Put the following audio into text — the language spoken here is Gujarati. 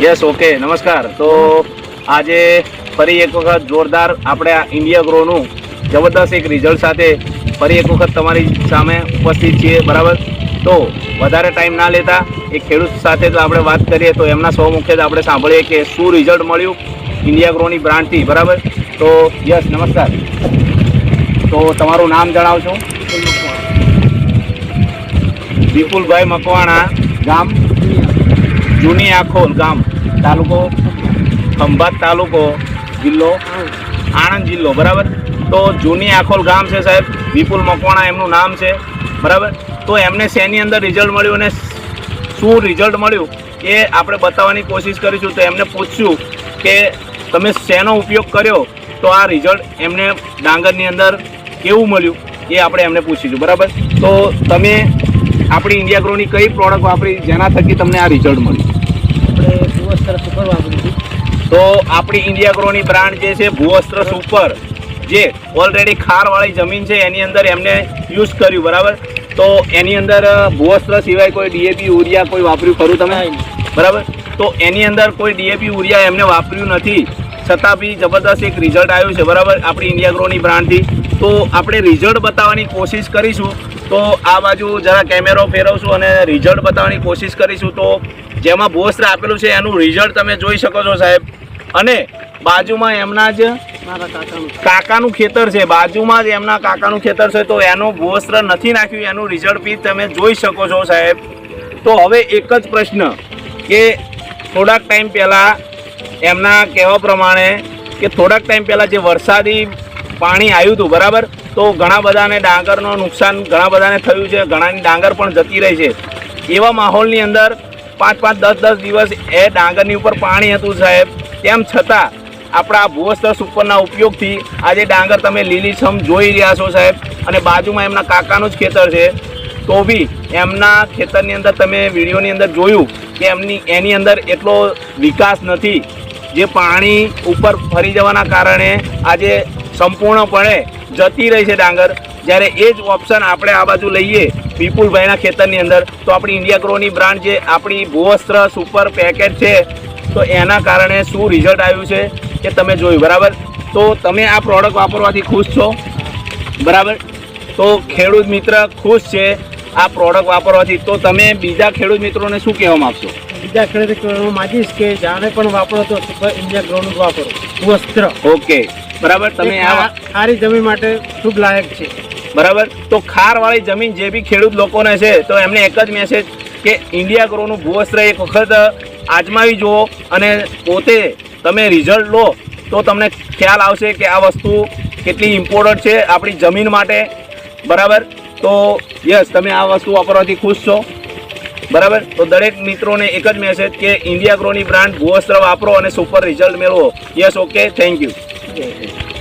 યસ ઓકે નમસ્કાર. તો આજે ફરી એક વખત જોરદાર આપણે આ ઇન્ડિયા ગ્રોનું જબરદસ્ત એક રિઝલ્ટ સાથે ફરી એક વખત તમારી સામે ઉપસ્થિત છીએ બરાબર? તો વધારે ટાઈમ ના લેતા એક ખેડૂત સાથે જો આપણે વાત કરીએ તો એમના સૌ મુખ્ય આપણે સાંભળીએ કે શું રિઝલ્ટ મળ્યું ઇન્ડિયા ગ્રોની બ્રાન્ડથી બરાબર? તો યસ નમસ્કાર. તો તમારું નામ જણાવશો વિપુલભાઈ મકવાણા ગામ? જૂની આખોલ ગામ, તાલુકો ખંભાત તાલુકો, જિલ્લો આણંદ જિલ્લો, બરાબર? તો જૂની આખોલ ગામ છે સાહેબ, વિપુલ મકવાણા એમનું નામ છે, બરાબર? તો એમને શેની અંદર રિઝલ્ટ મળ્યું અને શું રિઝલ્ટ મળ્યું એ આપણે બતાવવાની કોશિશ કરીશું. તો એમને પૂછ્યું કે તમે શેનો ઉપયોગ કર્યો તો આ રિઝલ્ટ એમને ડાંગરની અંદર કેવું મળ્યું એ આપણે એમને પૂછીશું, બરાબર? તો તમે આપણી ઇન્ડિયા ગ્રોની કઈ પ્રોડક્ટ વાપરી જેના થકી તમને આ રિઝલ્ટ મળ્યું? ભૂવસ્ત્ર સુપર વાપરી તો આપણી ઇન્ડિયા ગ્રોની બ્રાન્ડ જે છે ભૂવસ્ત્ર સુપર જે ઓલરેડી ખારવાળી જમીન છે એની અંદર એમને યુઝ કર્યું બરાબર? તો એની અંદર ભૂવસ્ત્ર સિવાય કોઈ ડીએપી યુરિયા કોઈ વાપર્યું ખરું તમે? બરાબર? તો એની અંદર કોઈ ડીએપી યુરિયા એમને વાપર્યું નથી. છતાં બી જબરદસ્ત એક રિઝલ્ટ આવ્યું છે બરાબર? આપણી ઇન્ડિયા ગ્રોની બ્રાન્ડથી. તો આપણે રિઝલ્ટ બતાવવાની કોશિશ કરીશું. તો આ બાજુ જરા કેમેરો ફેરવશું અને રિઝલ્ટ બતાવવાની કોશિશ કરીશું. તો જેમાં ભૂવસ્ત્ર આપેલું છે એનું રિઝલ્ટ તમે જોઈ શકો છો સાહેબ. અને બાજુમાં એમના જ કાકાનું. ખેતર છે. બાજુમાં જ એમના કાકાનું ખેતર છે. તો એનું ભૂવસ્ત્ર નથી નાખ્યું. એનું રિઝલ્ટ બી તમે જોઈ શકો છો સાહેબ. તો હવે એક જ પ્રશ્ન કે થોડાક ટાઈમ પહેલાં એમના કહેવા પ્રમાણે કે થોડાક ટાઈમ પહેલાં જે વરસાદી પાણી આવ્યું હતું બરાબર? તો ઘણા બધાને ડાંગરનું નુકસાન ઘણા બધાને થયું છે, ઘણાની ડાંગર પણ જતી રહી છે. એવા માહોલની અંદર પાંચ પાંચ દસ દસ દિવસ એ ડાંગરની ઉપર પાણી હતું સાહેબ. તેમ છતાં આપણા ભૂવસ્ત્ર સુપરના ઉપયોગથી આજે ડાંગર તમે લીલીછમ જોઈ રહ્યા છો સાહેબ. અને બાજુમાં એમના કાકાનું જ ખેતર છે. તો બી એમના ખેતરની અંદર તમે વિડીયોની અંદર જોયું કે એમની, એની અંદર એટલો વિકાસ નથી. જે પાણી ઉપર ફરી જવાના કારણે આજે સંપૂર્ણપણે જતી રહી છે ડાંગર. જ્યારે એ જ ઓપ્શન આપણે આ બાજુ લઈએ વિપુલભાઈના ખેતરની અંદર તો આપણી ઇન્ડિયા ગ્રોની બ્રાન્ડ જે આપણી ભૂવસ્ત્ર સુપર પેકેટ છે તો એના કારણે શું રિઝલ્ટ આવ્યું છે એ તમે જોયું બરાબર? તો તમે આ પ્રોડક્ટ વાપરવાથી ખુશ છો? બરાબર? તો ખેડૂત મિત્ર ખુશ છે આ પ્રોડક્ટ વાપરવાથી. તો તમે બીજા ખેડૂત મિત્રોને શું કહેવા માગશો? બીજા ખેડૂતો હું માગીશ કે જાણે પણ વાપરો તો સુપર ઇન્ડિયા ગ્રોનું વાપરો. ભૂવસ્ત્ર. ઓકે બરાબર? તમે આ ખારી જમીન માટે શુભ લાયક છે. બરાબર? તો ખારવાળી જમીન જે બી ખેડૂત લોકોને છે તો એમને એક જ મેસેજ કે ઇન્ડિયા ગ્રોનું ભૂવસ્ત્ર એક વખત આજમાવી જુઓ અને પોતે તમે રિઝલ્ટ લો તો તમને ખ્યાલ આવશે કે આ વસ્તુ કેટલી ઇમ્પોર્ટન્ટ છે આપણી જમીન માટે. બરાબર? તો યસ તમે આ વસ્તુ વાપરવાથી ખુશ છો. બરાબર? તો દરેક મિત્રોને એક જ મેસેજ કે ઇન્ડિયા ગ્રોની બ્રાન્ડ ભૂવસ્ત્ર વાપરો અને સુપર રિઝલ્ટ મેળવો. Yes okay thank you Yes, yes.